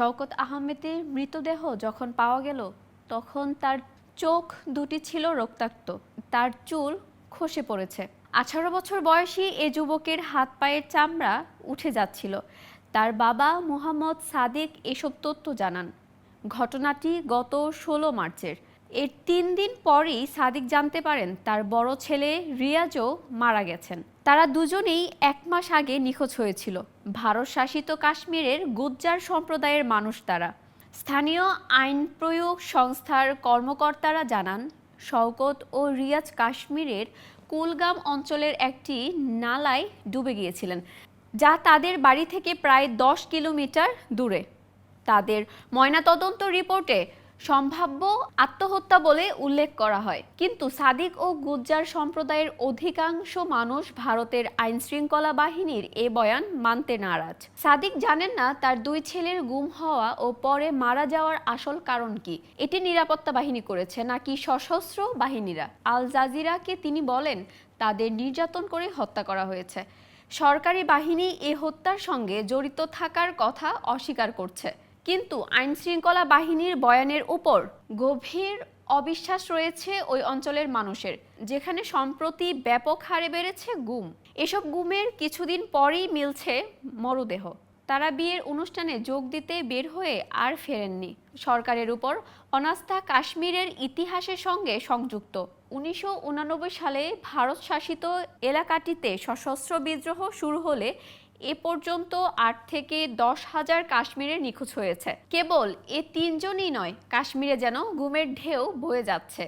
শওকত আহমেদের মৃতদেহ যখন পাওয়া গেল, তখন তার চোখ দুটি ছিল রক্তাক্ত। তার চুল খসে পড়েছে। আঠারো বছর বয়সী এ যুবকের হাত পায়ের চামড়া উঠে যাচ্ছিল। তার বাবা মোহাম্মদ সাদেক এসব তথ্য জানান। ঘটনাটি গত ষোলো মার্চের। এর তিন দিন পরই সাদিক জানতে পারেন তার বড় ছেলে রিয়াজও মারা গেছেন। তারা দুজনেই এক মাস আগে নিখোঁজ হয়েছিল। ভারত শাসিত কাশ্মীরের গুজ্জার সম্প্রদায়ের মানুষ তারা। স্থানীয় আইন প্রয়োগ সংস্থার কর্মকর্তারা জানান, শওকত ও রিয়াজ কাশ্মীরের কুলগাম অঞ্চলের একটি নালায় ডুবে গিয়েছিলেন, যা তাদের বাড়ি থেকে প্রায় দশ কিলোমিটার দূরে। তাদের ময়নাতদন্ত রিপোর্টে সম্ভাব্য আত্মহত্যা বলে উল্লেখ করা হয়। কিন্তু সাদিক ও গুজ্জার সম্প্রদায়ের অধিকাংশ মানুষ ভারতের আইন শৃঙ্খলা বাহিনীর এ বয়ান মানতে নারাজ। সাদিক জানেন না তার দুই ছেলের গুম হওয়া ও পরে মারা যাওয়ার আসল কারণ কি। এটি নিরাপত্তা বাহিনী করেছে নাকি সশস্ত্র বাহিনীরা? আল জাজিরাকে তিনি বলেন, তাদের নির্যাতন করে হত্যা করা হয়েছে। সরকারি বাহিনী এ হত্যার সঙ্গে জড়িত থাকার কথা অস্বীকার করছে। কিন্তু আইন শৃঙ্খলা বাহিনীর বয়ানের উপর গভীর অবিশ্বাস রয়েছে ওই অঞ্চলের মানুষের, যেখানে সম্প্রতি ব্যাপক হারে বেড়েছে গুম। এসব গুমের কিছুদিন পরেই মিলছে মরদেহ। তারা বিয়ের অনুষ্ঠানে যোগ দিতে বের হয়ে আর ফেরেননি। সরকারের উপর অনাস্থা কাশ্মীরের ইতিহাসের সঙ্গে সংযুক্ত। উনিশশো সালে ভারত শাসিত এলাকাটিতে সশস্ত্র বিদ্রোহ শুরু হলে এ পর্যন্ত আট থেকে দশ হাজার কাশ্মীরে নিখোঁজ হয়েছে। কেবল এ তিনজনই নয়, কাশ্মীরে যেন ঘুমের ঢেউ বয়ে যাচ্ছে।